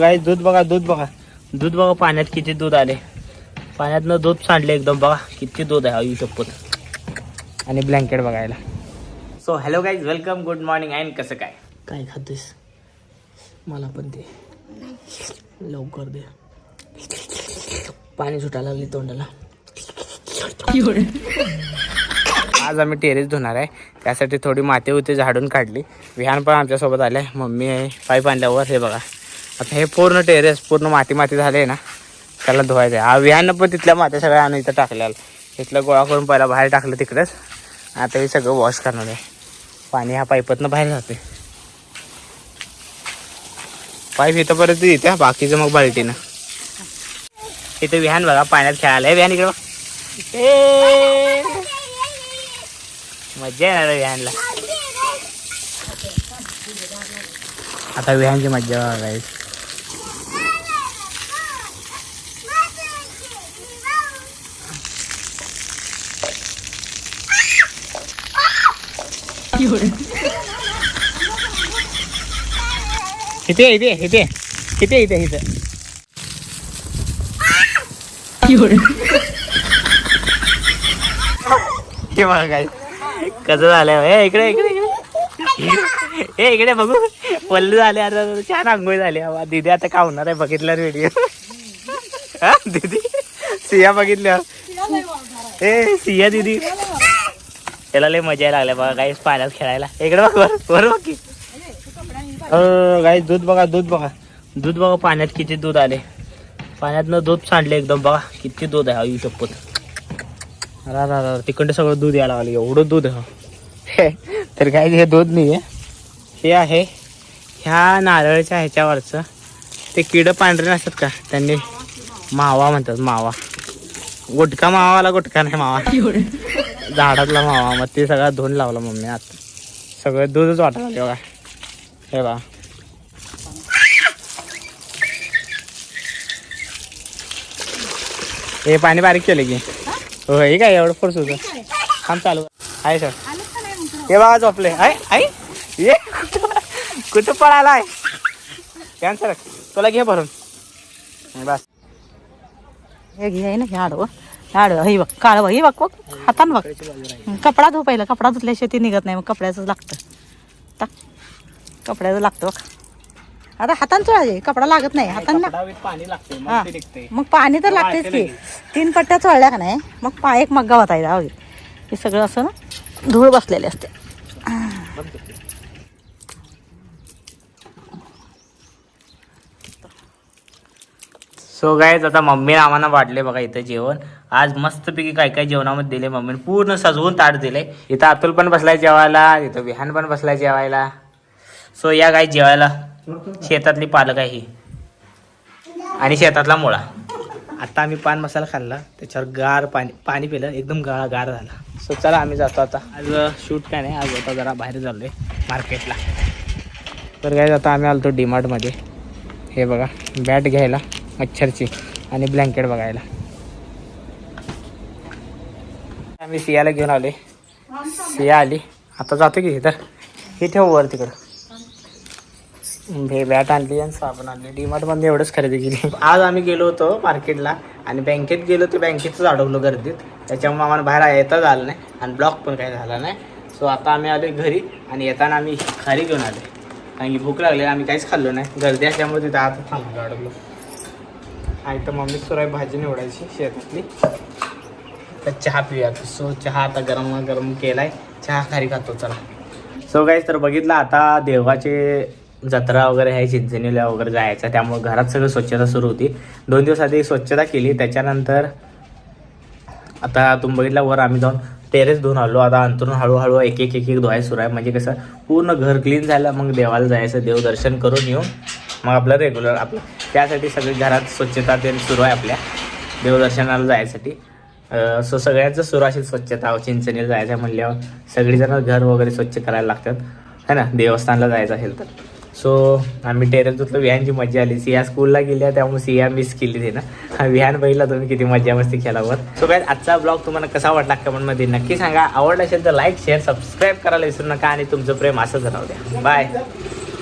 गाई दूध बघा दूध बघा. दूध बघा पाण्यात किती दूध आले. पाण्यातनं दूध सांडले एकदम बघा किती दूध आहे आयु शपथ आणि ब्लँकेट बघायला. So hello guys welcome good morning and कसं काय? काय खातेस? मला पण दे. लवकर दे. पाणी सुटायला लागली तोंडाला. आज आम्ही टेरेस धुणार आहे. त्यासाठी थोडी माती होती झाडून काढली. विहान पण आमच्यासोबत आले. मम्मी आहे पाईप आणल्यावर हे बघा. आता हे पूर्ण टेरेस पूर्ण माती माती झाले ना त्याला धुवायचं आहे. हा विहाननं पण तिथल्या माती सगळ्या आणून इथं टाकल्या इथलं गोळा करून पहिला बाहेर टाकलं तिकडंच. आता हे सगळं वॉश करणार आहे. पाणी ह्या पाईपातनं बाहेर जाते पाईप इथंपर्यंत येते बाकीचं मग बाल्टीनं. इथं विहान बघा पाण्यात खेळायला आहे. विहान इकडं मज्जा येणार विहानला. आता विहानची मज्जा बघायची इथे इथे इथे इथे इथे इथे. हे बघा काय कसं झालं? हे इकडे इकडे इकडे. हे इकडे बघू. पल्लू झाले आता छान आंघोळ झाली. दिदी दीदी आता का होणार आहे बघितलं व्हिडिओ हा दीदी? सिया बघितल्या ए सिया दीदी. त्याला लय मजा लागल्या बघा गाईस पाण्यात खेळायला. इकडे बघ बरोबर वर बघ की. गाई दूध बघा दूध बघा. दूध बघा पाण्यात किती दूध आले. पाण्यातनं दूध सांडले एकदम. बघा किती दूध आहे आयु शपथ रा रा रा तिकडं सगळं दूध यायला लागलं. एवढं दूध तर काय हे दूध नाही आहे हे आहे ह्या नारळच्या ह्याच्यावरचं. ते किडं पांढरे नसतात का? त्यांनी मावा म्हणतात मावा. गुटखा मावाला गुटखा नाही मावा. झाडातला मावा. मग ते सगळं धुवून लावलं मम्मी आता. सगळं दूधच वाटायला बघा. हे बघा. हे पाणी बारीक केलं की. हो हे काय एवढं फोर्स होतं? काम चालू. आहे सर. हे बघा झोपले. आहे आई. ये. कुठं पळाला आहे कॅन्सर तुला घे भरून. बस. हे घे ना हे आडवं. हे आडवं. हे बघ काळ बघ. हे बघ बघ. हातान बघ. कपडा धु पहिला कपडा धुतल्याशिवाय ते निघत नाही. मग कपड्याचं लागतं. टाक. कपड्याचं लागतं बघ. आता हातान चोळायचे कपडा लागत नाही हातान ना. पाणी लागते हा. मग पाणी तर लागतेच की. तीन पट्ट्या चोळल्या का नाही? मग पा एक मग्गा वाटायचा हवी हे सगळं असं ना धूळ बसलेले असते. सो गायज आता मम्मीने आम्हाला वाढले बघा इथं जेवण. आज मस्तपैकी काय काय जेवणामध्ये दिले मम्मीने? पूर्ण सजवून ताट दिले. इथं अतुल पण बसलाय जेवायला इथं विहान पण बसलाय जेवायला. सो या गाय जेवायला. शेतातली पालक आहे ही. आणि शेतातला मुळा. आता आम्ही पान मसाला खाल्ला त्याच्यावर गार पाणी पाणी पिलं एकदम गाळा गार झाला. सो चला आम्ही जातो आता. आज शूट काय नाही आज आता जरा बाहेर चाललोय मार्केटला. तर काय आता आम्ही आलो तो डीमार्टमध्ये हे बघा बॅट घ्यायला मच्छरची आणि ब्लँकेट बघायला. आम्ही सियाला घेऊन आले सिया आली. आता जातो की तर हे ठेव वर तिकडं. भे बॅट आणली आणि साबण आणली. डीमार्टमध्ये एवढंच खरेदी केली. आज आम्ही गेलो होतो मार्केटला आणि बँकेत गेलो तर बँकेतच अडवलो गर्दीत. त्याच्यामुळे आम्हाला बाहेर येता झालं नाही आणि ब्लॉक पण काही झाला नाही. सो आता आम्ही आलो घरी आणि येताना आम्ही खारी घेऊन आले कारण की भूक लागली आम्ही काहीच खाल्लो नाही. गर्दी असल्यामुळे तिथं आता थांबलो अडवलो आणि तर मम्मी सुराय भाजी निवडायची शेतातली. तर चहा पिऊया. सो चहा आता गरम गरम केला आहे चहा खारी खातो चला. सो काहीच तर बघितलं आता देवाचे जत्रा वगैरे आहे चिंचणीला वगैरे जायचं. त्यामुळे घरात सगळं स्वच्छता सुरू होती. दोन दिवस आधी स्वच्छता केली. त्याच्यानंतर आता तुम्ही बघितलं वर आम्ही जाऊन टेरेस धुवून आलो. आता अंतरून हळूहळू एक एक एक एक धुवायला सुरू आहे. म्हणजे कसं पूर्ण घर क्लीन झालं मग देवाला जायचं. देवदर्शन करून येऊन मग आपलं रेग्युलर आपलं त्यासाठी सगळी घरात स्वच्छता ते सुरू आहे आपल्या. देवदर्शनाला जायसाठी. सो सगळ्यांचं सुरू असेल स्वच्छता. चिंचणीला जायचं म्हणल्यावर सगळीजण घर वगैरे स्वच्छ करायला लागतात. है ना? देवस्थानला जायचं असेल तर. सो आम्ही टेरेस धुतलं विहानची मजा आली. सिया स्कूलला गेल्या त्यामुळे सिया मिस केली ते ना विहान बघितला तुम्ही किती मजा मस्ती केल्यावर सो काय आजचा ब्लॉग तुम्हाला कसा वाटला कमेंटमध्ये नक्की सांगा. आवडला असेल तर लाईक शेअर सबस्क्राईब करायला विसरू नका आणि तुमचं प्रेम असंच राहू द्या. बाय